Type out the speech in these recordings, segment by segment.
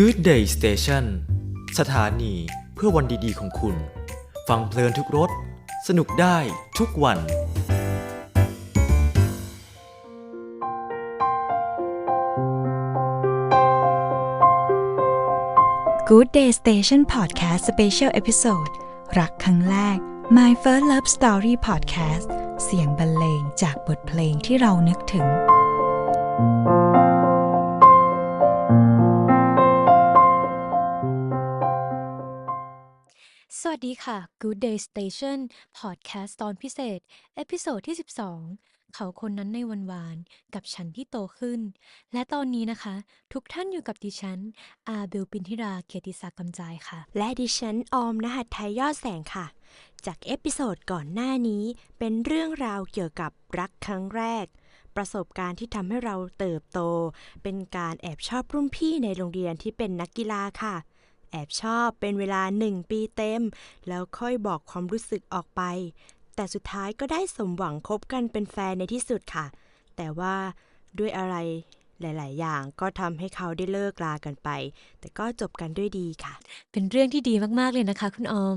Good Day Station สถานีเพื่อวันดีๆของคุณ ฟังเพลินทุกรถ สนุกได้ทุกวัน Good Day Station Podcast Special Episode รักครั้งแรก My First Love Story Podcast เสียงบรรเลงจากบทเพลงที่เรานึกถึง สวัสดีค่ะ Good Day Station Podcast ตอนพิเศษ เอพิโซดที่ 12 เขาคนนั้นในวันวาน กับฉันที่โตขึ้น และตอนนี้นะคะ ทุกท่านอยู่กับดิฉัน อาเบลปินทิราเกียรติศักดิ์กำจายค่ะ และดิฉันออมนหัดไทยยอดแสงค่ะ จากเอพิโซดก่อนหน้านี้เป็นเรื่องราวเกี่ยวกับรักครั้งแรก ประสบการณ์ที่ทำให้เราเติบโต เป็นการแอบชอบรุ่นพี่ในโรงเรียนที่เป็นนักกีฬาค่ะ แอบชอบเป็นเวลาหนึ่งปีเต็ม แล้วค่อยบอกความรู้สึกออกไป แต่สุดท้ายก็ได้สมหวังคบกันเป็นแฟนในที่สุดค่ะ แต่ว่าด้วยอะไรหลาย ๆ อย่างก็ทำให้เขาได้เลิกลากันไป แต่ก็จบกันด้วยดีค่ะ เป็นเรื่องที่ดีมาก ๆ เลยนะคะ คุณออม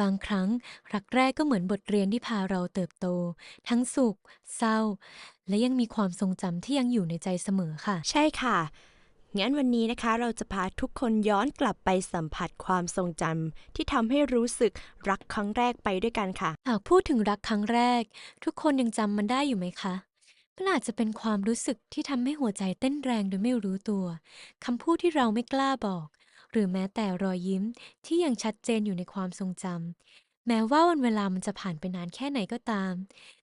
บางครั้งรักแรกก็เหมือนบทเรียนที่พาเราเติบโต ทั้งสุข เศร้า และยังมีความทรงจำที่ยังอยู่ในใจเสมอค่ะ ใช่ค่ะ งั้นวันนี้นะคะเราจะพาทุกคนย้อนกลับไปสัมผัสความทรงจำที่ทำให้รู้สึกรักครั้งแรกไปด้วยกันค่ะ หากพูดถึงรักครั้งแรก ทุกคนยังจำมันได้อยู่ไหมคะมันอาจจะเป็นความรู้สึกที่ทำให้หัวใจเต้นแรงโดยไม่รู้ตัวคำพูดที่เราไม่กล้าบอก หรือแม้แต่รอยยิ้มที่ยังชัดเจนอยู่ในความทรงจำแม้ว่าวันเวลามันจะผ่านไปนานแค่ไหนก็ตาม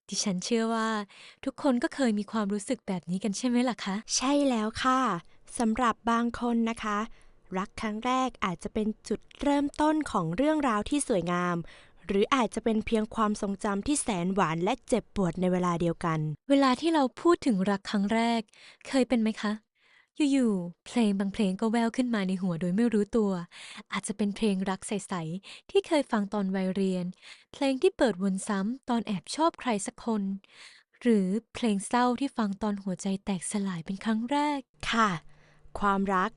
ดิฉันเชื่อว่า ทุกคนก็เคยมีความรู้สึกแบบนี้กันใช่ไหมล่ะคะ ใช่แล้วค่ะ สำหรับบางคนนะคะ รักครั้งแรกอาจจะเป็นจุดเริ่มต้นของเรื่องราวที่สวยงาม หรืออาจจะเป็นเพียงความทรงจำที่แสนหวานและเจ็บปวดในเวลาเดียวกัน เวลาที่เราพูดถึงรักครั้งแรก เคยเป็นไหมคะอยู่ๆ เพลงบางเพลงก็แววขึ้นมาในหัวโดยไม่รู้ตัว อาจจะเป็นเพลงรักใส ๆ ที่เคยฟังตอนวัยเรียน เพลงที่เปิดวนซ้ำตอนแอบชอบใครสักคน หรือเพลงเศร้าที่ฟังตอนหัวใจแตกสลายเป็นครั้งแรก ค่ะ ความรัก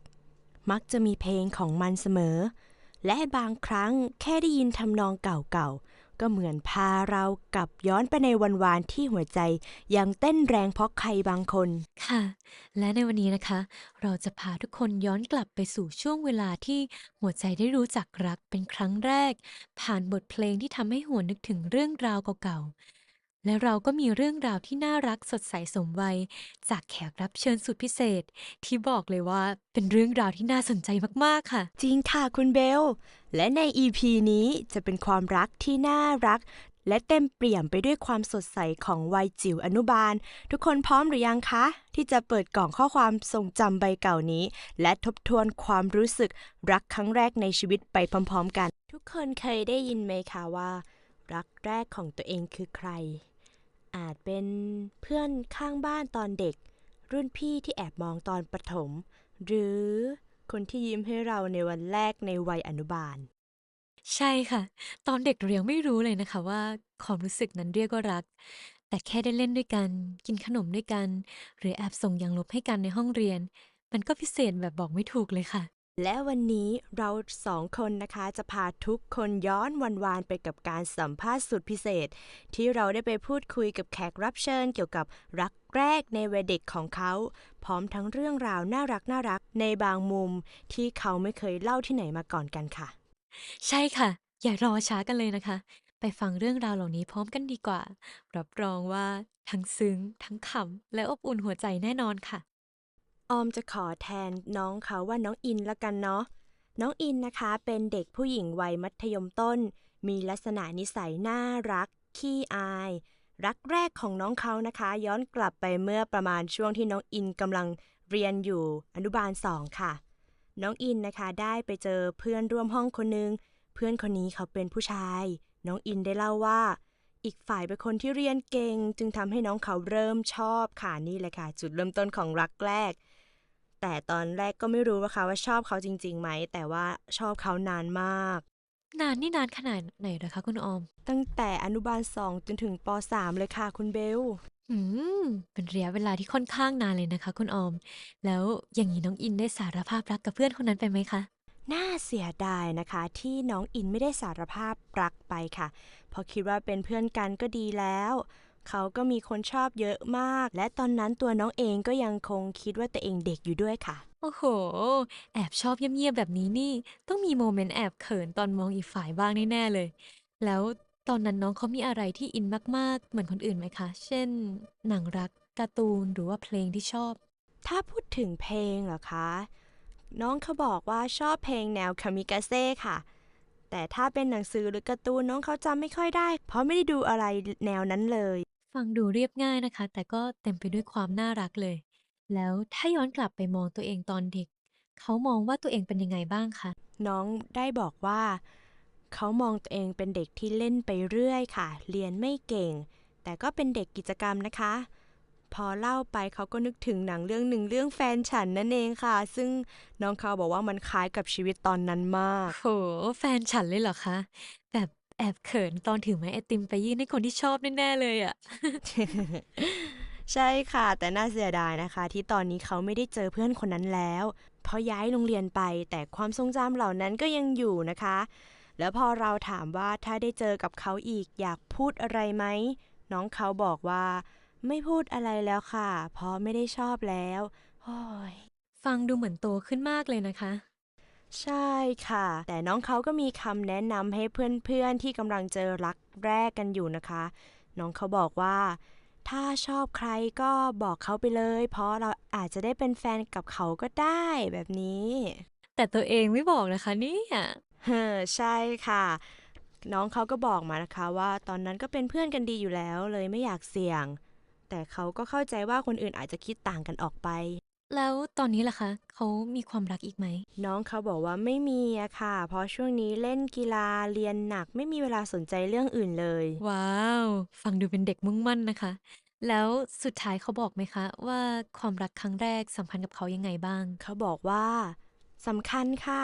มักจะมีเพลงของมันเสมอ และบางครั้งแค่ได้ยินทำนองเก่าๆ ก็เหมือนพาเรากลับย้อนไปในวันวานที่หัวใจ ยังเต้นแรงเพราะใครบางคน ค่ะ และในวันนี้นะคะ เราจะพาทุกคนย้อนกลับไปสู่ช่วงเวลาที่หัวใจได้รู้จักรักเป็นครั้งแรก ผ่านบทเพลงที่ทำให้หัวนึกถึงเรื่องราวเก่าๆ และเราก็มีเรื่องราวที่น่ารักสดใสสมวัย จากแขกรับเชิญสุดพิเศษ ที่บอกเลยว่าเป็นเรื่องราวที่น่าสนใจมาก ๆ ค่ะ จริงค่ะคุณเบล และใน EP นี้จะเป็นความรักที่น่ารัก และเต็มเปี่ยมไปด้วยความสดใสของวัยจิ๋วอนุบาล ทุกคนพร้อมหรือยังคะ ที่จะเปิดกล่องข้อความทรงจำใบเก่านี้ และทบทวนความรู้สึกรักครั้งแรกในชีวิตไปพร้อม ๆ กัน ทุกคนเคยได้ยินไหมคะว่า รักแรกของตัวเองคือใครอาจ เป็นเพื่อนข้างบ้านตอนเด็ก รุ่นพี่ที่แอบมองตอนประถม หรือคนที่ยิ้มให้เราในวันแรกในวัยอนุบาล ใช่ค่ะ ตอนเด็กเรายังไม่รู้เลยนะคะว่าความรู้สึกนั้นเรียกว่ารัก แต่แค่ได้เล่นด้วยกัน กินขนมด้วยกัน หรือแอบส่งยางลบให้กันในห้องเรียน มันก็พิเศษแบบบอกไม่ถูกเลยค่ะ และวันนี้เราสองคนนะคะจะพาทุกคนย้อนวันวานไปกับการสัมภาษณ์สุดพิเศษ ที่เราได้ไปพูดคุยกับแขกรับเชิญเกี่ยวกับรักแรกในวัยเด็กของเขา พร้อมทั้งเรื่องราวน่ารักน่ารักในบางมุมที่เขาไม่เคยเล่าที่ไหนมาก่อนกันค่ะ ใช่ค่ะ อย่ารอช้ากันเลยนะคะ ไปฟังเรื่องราวเหล่านี้พร้อมกันดีกว่า รับรองว่าทั้งซึ้งทั้งขำและอบอุ่นหัวใจแน่นอนค่ะ ออมจะขอแทนน้องเขาว่าน้องอินละกันเนาะ น้องอินนะคะเป็นเด็กผู้หญิงวัยมัธยมต้น มีลักษณะนิสัยน่ารัก ขี้อาย รักแรกของน้องเขานะคะ ย้อนกลับไปเมื่อประมาณช่วงที่น้องอินกำลังเรียนอยู่อนุบาลสองค่ะ น้องอินนะคะได้ไปเจอเพื่อนร่วมห้องคนนึง เพื่อนคนนี้เขาเป็นผู้ชาย น้องอินได้เล่าว่าอีกฝ่ายเป็นคนที่เรียนเก่ง จึงทำให้น้องเขาเริ่มชอบค่ะนี่เลยค่ะ จุดเริ่มต้นของรักแรก แต่ตอนแรกก็ไม่รู้ว่าค่ะว่าชอบเขาจริงๆไหม แต่ว่าชอบเขานานมาก นานนี่นานขนาดไหนเหรอคะคุณออม ตั้งแต่อนุบาลสองจนถึงปสามเลยค่ะคุณเบลอืม เป็นระยะเวลาที่ค่อนข้างนานเลยนะคะ คุณออม แล้วอย่างนี้น้องอินได้สารภาพรักกับเพื่อนคนนั้นไปไหมคะ?น่าเสียดายนะคะ ที่น้องอินไม่ได้สารภาพรักไปค่ะ เพราะคิดว่าเป็นเพื่อนกันก็ดีแล้ว เขาก็มีคนชอบเยอะมาก และตอนนั้นตัวน้องเองก็ยังคงคิดว่าตัวเองเด็กอยู่ด้วยค่ะ โอ้โฮแอบชอบเงียบๆแบบนี้นี่ ต้องมีโมเมนต์แอบเขินตอนมองอีกฝ่ายบ้างแน่ๆเลย แล้วตอนนั้นน้องเขามีอะไรที่อินมากๆ เหมือนคนอื่นไหมคะ?เช่น หนังรักการ์ตูนหรือว่าเพลงที่ชอบ ถ้าพูดถึงเพลงเหรอคะ น้องเขาบอกว่าชอบเพลงแนว Kamikaze ค่ะ แต่ถ้าเป็นหนังสือหรือการ์ตูนน้องเขาจำไม่ค่อยได้ เพราะไม่ได้ดูอะไรแนวนั้นเลย ฟังดูเรียบง่ายนะคะ แต่ก็เต็มไปด้วยความน่ารักเลย แล้วถ้าย้อนกลับไปมองตัวเองตอนเด็ก เขามองว่าตัวเองเป็นยังไงบ้างคะ?น้องได้บอกว่า เขามองตัวเองเป็นเด็กที่เล่นไปเรื่อยค่ะ เรียนไม่เก่ง แต่ก็เป็นเด็กกิจกรรมนะคะ พอเล่าไปเขาก็นึกถึงหนังเรื่องหนึ่งเรื่องแฟนฉันนั่นเองค่ะ ซึ่งน้องเขาบอกว่ามันคล้ายกับชีวิตตอนนั้นมากโอ้โฮแฟนฉันเลยเหรอคะ?แบบ แอบเขินตอนถือไม้ไอติมไปยื่นให้คนที่ชอบแน่ๆเลยอะใช่ค่ะ แต่น่าเสียดายนะคะ ที่ตอนนี้เขาไม่ได้เจอเพื่อนคนนั้นแล้ว เพราะย้ายโรงเรียนไป แต่ความทรงจำเหล่านั้นก็ยังอยู่นะคะ แล้วพอเราถามว่าถ้าได้เจอกับเขาอีกอยากพูดอะไรไหม?น้องเขาบอกว่า ไม่พูดอะไรแล้วค่ะ เพราะไม่ได้ชอบแล้วโอ๊ยฟังดูเหมือนโตขึ้นมากเลยนะคะ ใช่ค่ะ แต่น้องเขาก็มีคำแนะนำให้เพื่อนๆที่กำลังเจอรักแรกกันอยู่นะคะ น้องเขาบอกว่า ถ้าชอบใครก็บอกเขาไปเลย เพราะเราอาจจะได้เป็นแฟนกับเขาก็ได้แบบนี้ แต่ตัวเองไม่บอกนะคะเนี่ยเฮ่อใช่ค่ะ น้องเขาก็บอกมานะคะว่าตอนนั้นก็เป็นเพื่อนกันดีอยู่แล้วเลยไม่อยากเสี่ยง แต่เขาก็เข้าใจว่าคนอื่นอาจจะคิดต่างกันออกไป แล้วตอนนี้ล่ะคะ เขามีความรักอีกไหม?น้องเขาบอกว่าไม่มีอะค่ะ เพราะช่วงนี้เล่นกีฬาเรียนหนักไม่มีเวลาสนใจเรื่องอื่นเลย ว้าว ฟังดูเป็นเด็กมุ่งมั่นนะคะ แล้วสุดท้ายเขาบอกไหมคะ ว่าความรักครั้งแรกสำคัญกับเขายังไงบ้าง?เขาบอกว่าสำคัญค่ะ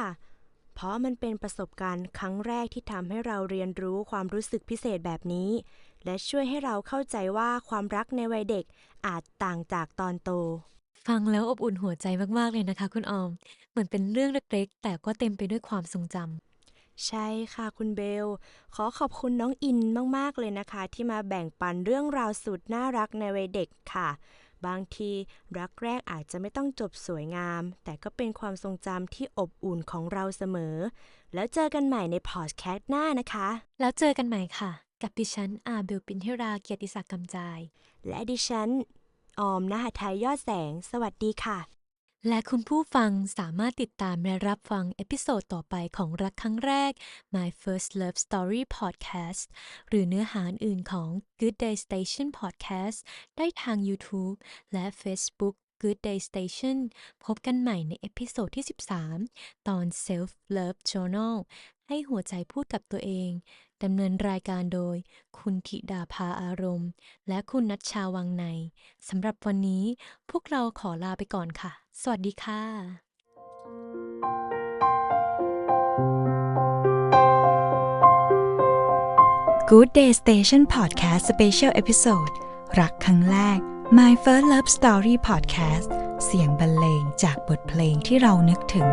เพราะมันเป็นประสบการณ์ครั้งแรกที่ทำให้เราเรียนรู้ความรู้สึกพิเศษแบบนี้ และช่วยให้เราเข้าใจว่าความรักในวัยเด็กอาจต่างจากตอนโต ฟังแล้วอบอุ่นหัวใจมาก ๆ เลยนะคะคุณออม เหมือนเป็นเรื่องเล็กๆ แต่ก็เต็มไปด้วยความทรงจำ ใช่ค่ะคุณเบล ขอขอบคุณน้องอินมาก ๆ เลยนะคะ ที่มาแบ่งปันเรื่องราวสุดน่ารักในวัยเด็กค่ะ บางทีรักแรกอาจจะไม่ต้องจบสวยงาม แต่ก็เป็นความทรงจำที่อบอุ่นของเราเสมอ แล้วเจอกันใหม่ในพอดแคสต์หน้านะคะ แล้วเจอกันใหม่ค่ะ กับดิฉันอาเบลปินทิราเกียรติศักดิ์กำจาย และดิฉัน ออมณหทัยยอดแสง สวัสดีค่ะ และคุณผู้ฟังสามารถติดตามและรับฟังเอพิโซดต่อไปของรักครั้งแรก My First Love Story Podcast หรือเนื้อหาอื่นของ Good Day Station Podcast ได้ทางยูทูบและ Facebook Good Day Station พบกันใหม่ในเอพิโซดที่ 13 ตอน Self Love Journal ให้หัวใจพูดกับตัวเอง ดำเนินรายการโดย คุณธิดาภาอารมณ์ และคุณนัชชาวังในสำหรับวันนี้พวกเราขอลาไปก่อนค่ะ สวัสดีค่ะ Good Day Station Podcast Special Episode รักครั้งแรก My First Love Story Podcast เสียงบรรเลงจากบทเพลงที่เรานึกถึง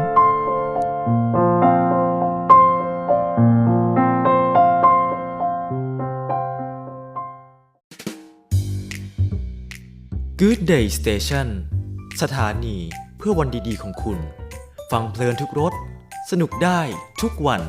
Good Day Station สถานีเพื่อวันดีๆของคุณ ฟังเพลินทุกรถ สนุกได้ทุกวัน